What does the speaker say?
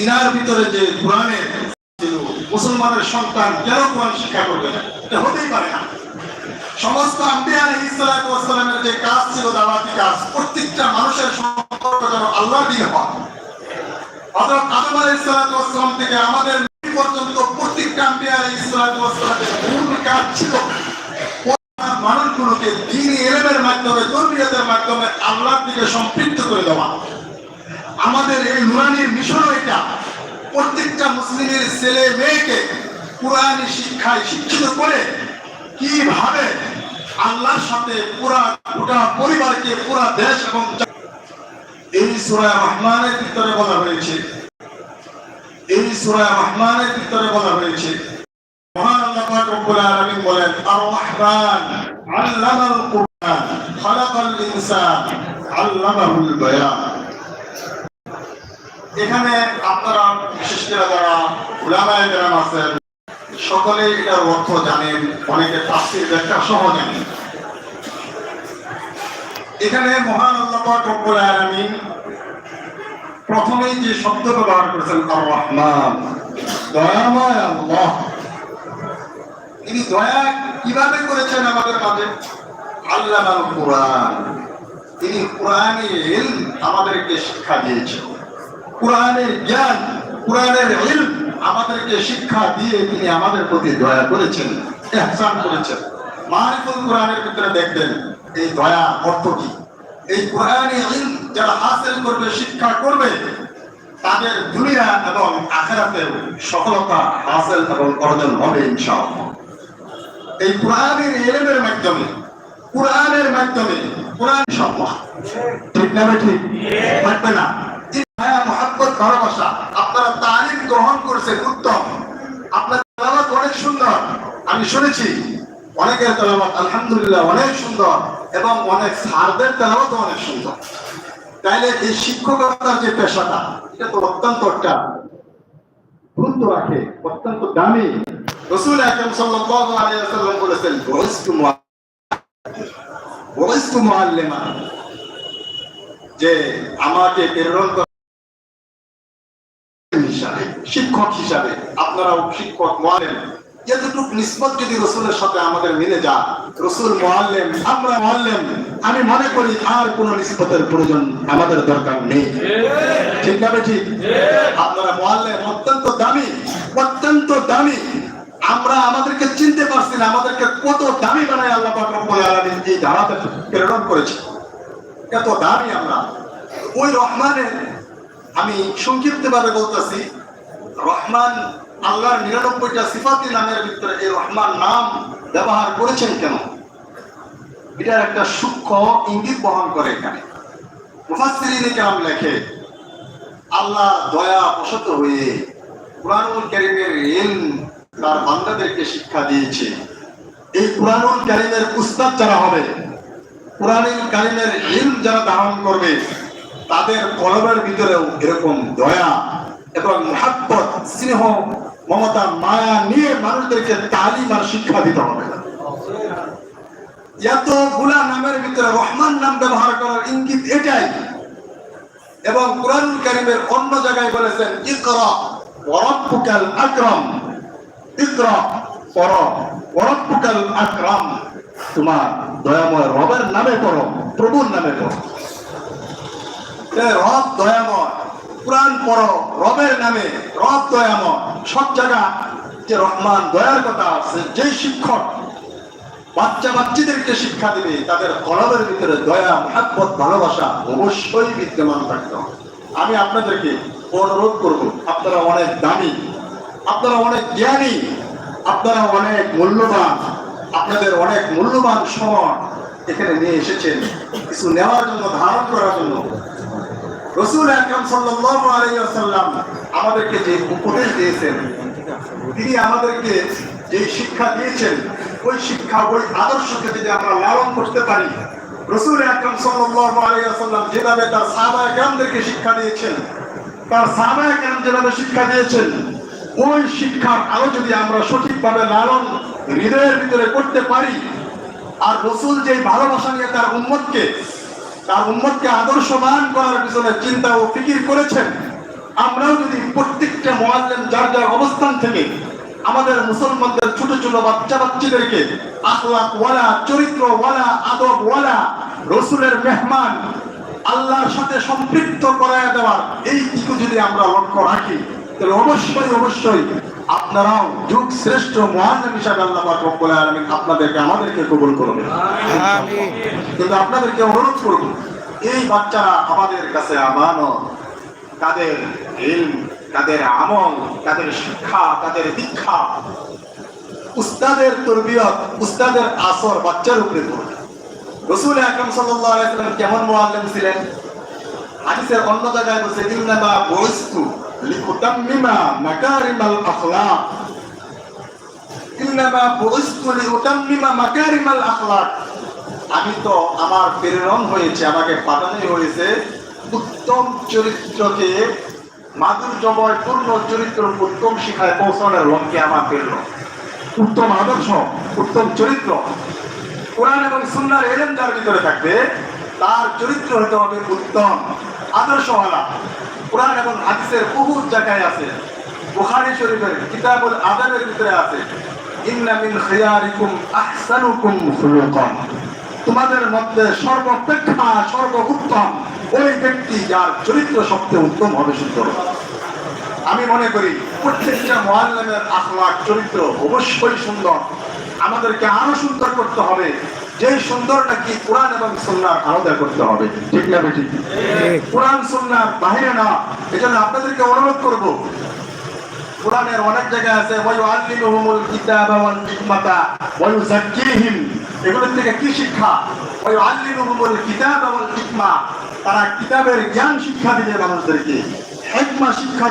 তিনার ভিতরে যে কোরআনের মুসলমানের সন্তান কেন কোরআন শিক্ষা করবে না? এটা হতেই পারে না। সমস্ত আম্বিয়া ইসলামের যে কাজ ছিল দাওয়াতি কাজ, প্রত্যেকটা মানুষের সম্পর্ক যেন আল্লাহ দিয়ে হয়। অর্থাৎ আদম থেকে আমাদের পর্যন্ত প্রত্যেকটা মূল কাজ ছিল মানুষগুলোকে দিন এলেমের মাধ্যমে মাধ্যমে আল্লাহর দিকে সম্পৃক্ত করে দেওয়া। আমাদের এই নুরানির মিশন এটা। প্রত্যেকটা মুসলিমের ছেলে মেয়েকে কোরআনী শিক্ষায় শিক্ষিত করে কীভাবে আল্লাহর সাথে পুরা গোটা পরিবারকে, পুরা দেশ এবং এই সূরা রহমানের ভিতরে বলা হয়েছে। এই সূরা রহমানের ভিতরে বলা হয়েছে। মহান আল্লাহ রব্বুল আলামিন বলেন আর রহমান আল্লামাল কুরআন, খালাকাল ইনসান, আল্লামাহুল বায়ান। এখানে আপনারা, বিশেষ করে যারা উলামায়ে কেরাম আছেন সকলে এটার অর্থ জানেন, অনেকে তাফসীর ব্যাখ্যা সহ জানেন। এখানে মহান আল্লাহ রব্বুল আলামিন প্রথমেই যে শব্দ ব্যবহার করেছেন আর রহমান দয়াময় আল্লাহ। তিনি দয়া কীভাবে করেছেন আমাদের মাঝে? আল্লাহ কোরআন। তিনি কোরআনের ইলম আমাদেরকে শিক্ষা দিয়েছেন। কোরআনের জ্ঞান কোরআনের ইলম আমাদেরকে শিক্ষা দিয়ে তিনি আমাদের প্রতি দয়া করেছেন এহসান করেছেন। মারিফুল কোরআনের ভিতরে দেখবেন এই দয়া অর্থ কি? এই কোরআনে ইলম যারা হাসিল করবে শিক্ষা করবে তাদের দুনিয়া এবং আখেরাতের সফলতা হাসিল এবং অর্জন হবে ইনশাআল্লাহ। এই কোরআনের এলেমের মাধ্যমে কোরআনের মাধ্যমে কোরআন সম্মান ঠিক না ঠিক। থাকবে না এই মায়া মহাব্বত ভালোবাসা আপনারা তালিম গ্রহণ করেছেন উত্তম আপনার তেলাওয়াত অনেক সুন্দর আমি শুনেছি অনেকের তেলাওয়াত আলহামদুলিল্লাহ অনেক সুন্দর এবং অনেক সারদের তেলাওয়াত অনেক সুন্দর তাইলে এই শিক্ষকতার যে পেশাটা, এটা তো অত্যন্ত একটা গুরুত্ব রাখে, অত্যন্ত দামি। রসুল বলেছেন যে আমাকে প্রেরণ হিসাবে শিক্ষক হিসাবে, আপনারাও শিক্ষক মোয়াল্লেম এতটুকু নিসবত যদি রসুলের সাথে আমাদের মিলে যা রসুল মোয়াল্লেম, আমরা মোয়াল্লেম, আমি মনে করি আর কোন নিসবতের প্রয়োজন আমাদের দরকার নেই। ঠিক না ঠিক আপনারা মোয়াল্লেম, অত্যন্ত দামি অত্যন্ত দামি। আমরা আমাদেরকে চিনতে পারছি না, আমাদেরকে কত দামি বানায় আল্লাহ রব্বুল আলামিন এই দাওয়াতে প্রেরণ করেছে। এত দামি আমরা। ওই রহমানের, আমি সংক্ষিপ্ত ভাবে বলতেছি, রহমান আল্লাহর নিরানব্বইটা সিফাতি নামের ভিতরে এই রহমান নাম ব্যবহার করেছেন কেন? এটার একটা সূক্ষ্ম ইঙ্গিত বহন করে এখানে। মুফাসসিরিনে কেরাম লেখে, আল্লাহ দয়া বশত হয়ে কুরআনুল কারীমের ইলম তার বান্দাদেরকে শিক্ষা দিয়েছে। এই কুরআনুল কারীমের উস্তাদ যারা হবে, কোরআনুল কারীমের ইলম যারা ধারণ করবে, তাদের কলমের ভিতরেও এরকম দয়া এবং মহাব্বত, স্নেহ মমতা মায়া নিয়ে মানুষদেরকে তালিম আর শিক্ষা দিতে হবে এতগুলা নামের ভিতরে রহমান নাম ব্যবহার করার ইঙ্গিত এটাই। এবং কোরআনুল কারীমের অন্য জায়গায় বলেছেন, ইকরা ওয়ারাব্বুকাল আকরাম। ইকরা তোমার দয়াময় রবের নামে পড়ো, প্রভুর নামে পড়ো। রব দয়াময়। কোরআন পড়ো, রবের নামে, রব দয়াময়। সব জায়গা যে রহমান, দয়ার কথা আছে, যেই শিক্ষক বাচ্চা বাচ্চাদেরকে শিক্ষা দিবে, তাদের কলমের ভিতরে দয়া, মহাব্বত, ভালোবাসা অবশ্যই বিদ্যমান থাকতে আমি আপনাদেরকে অনুরোধ করব, আপনারা অনেক দামি, আপনারা অনেক জ্ঞানী, আপনারা অনেক মূল্যবান, আপনাদের অনেক মূল্যবান সময় এখানে নিয়ে এসেছেন। কিছু নেওয়ার জন্য, ধারণ করার জন্য রসুল আকরাম সাল্লাল্লাহু আলাইহি ওয়াসাল্লাম আমাদেরকে যে উপদেশ দিয়েছেন, তিনি আমাদেরকে যে শিক্ষা দিয়েছেন, ওই শিক্ষা, ওই আদর্শকে যদি আমরা লালন করতে পারি, রসুল আকরাম সাল্লাল্লাহু আলাইহি ওয়াসাল্লাম যেভাবে তার সাহাবা একরামদেরকে শিক্ষা দিয়েছেন, তার সাহাবা একরাম যেভাবে শিক্ষা দিয়েছেন, ওই শিক্ষার আলো যদি আমরা সঠিকভাবে লালন হৃদয়ের ভিতরে করতে পারি, আর রসুল যে ভালোবাসা নিয়ে তার উম্মতকে তার উম্মতকে আদর্শবান করার পিছনে চিন্তা ও ফিকির করেছেন। আমরাও যদি প্রত্যেকটা মোয়াল্লেম যার যার অবস্থান থেকে আমাদের মুসলমানদের ছোট ছোট বাচ্চা বাচ্চাদেরকে আখলাক ওয়ালা, চরিত্র ওয়ালা, আদব ওয়ালা, রসুলের মেহমান, আল্লাহর সাথে সম্পৃক্ত করায় দেওয়ার এই দিকে যদি আমরা লক্ষ্য রাখি, তাহলে অবশ্যই অবশ্যই আপনারাও যুগ শ্রেষ্ঠ মহান হিসাবে আল্লাহ আপনাদেরকে, আমাদেরকে কবুল করবেন কিন্তু আপনাদেরকে অনুরোধ করব, এই বাচ্চারা আমাদের কাছে আমানত, তাদের ইলম, তাদের আমল, তাদের শিক্ষা, তাদের দীক্ষা, উস্তাদের তরবিয়ত, উস্তাদের আসর বাচ্চার উপরে পড়বে রসুল আকরম সাল্লাল্লাহু সাল্লাম কেমন মুআল্লিম ছিলেন? হাদিসের অন্য জায়গায় ইন্নামা মাকারিমাল আখলাক। ইন্নামা মাকারিমাল আখলাক। আমি তো আমার প্রেরণ হয়েছে, আমাকে পাঠানোই হয়েছে। উত্তম চরিত্রকে মাধুর্যময় পূর্ণ চরিত্র উত্তম শিখায় পৌঁছানোর লক্ষ্যে আমার প্রেরণ। উত্তম আদর্শ, উত্তম চরিত্র। কোরআন এবং সুন্নার এলেম যার ভিতরে থাকবে, তার চরিত্র হতে হবে উত্তম আদর্শওয়ালা। কোরআন এবং হাদিসের বহু জায়গায় আছে। বুখারী শরীফের কিতাবুল আদাবের ভিতরে আছে। ইন্না মিন খিয়ারিকুম আহসানুকুম খুলুকান তোমাদের মধ্যে সর্বাপেক্ষা সর্ব উত্তম ওই ব্যক্তি যার চরিত্র সবচেয়ে উত্তম হবে সুন্দর আমি মনে করি প্রত্যেকটা মহাল্লামের আখলাক চরিত্র অবশ্যই সুন্দর। আমাদেরকে আরও সুন্দর করতে হবে। যে সুন্দর নাকি কোরআন এবং সুন্নার আলাদা করতে হবে। ঠিক না বেটি কোরআন সুন্নার বাহিরে না। এজন্য আপনাদেরকে অনুরোধ করব। কোরআনের অনেক জায়গায় আছে ওয়ায়ু আল্লিমুহুমুল কিতাবা ওয়াল হিকমাতা এগুলোর থেকে কি শিক্ষা? ওই আল্লি কিতাবা কিতাব হিকমা, তারা কিতাবের জ্ঞান শিক্ষা দিলে মানুষদেরকে। হিকমা শিক্ষা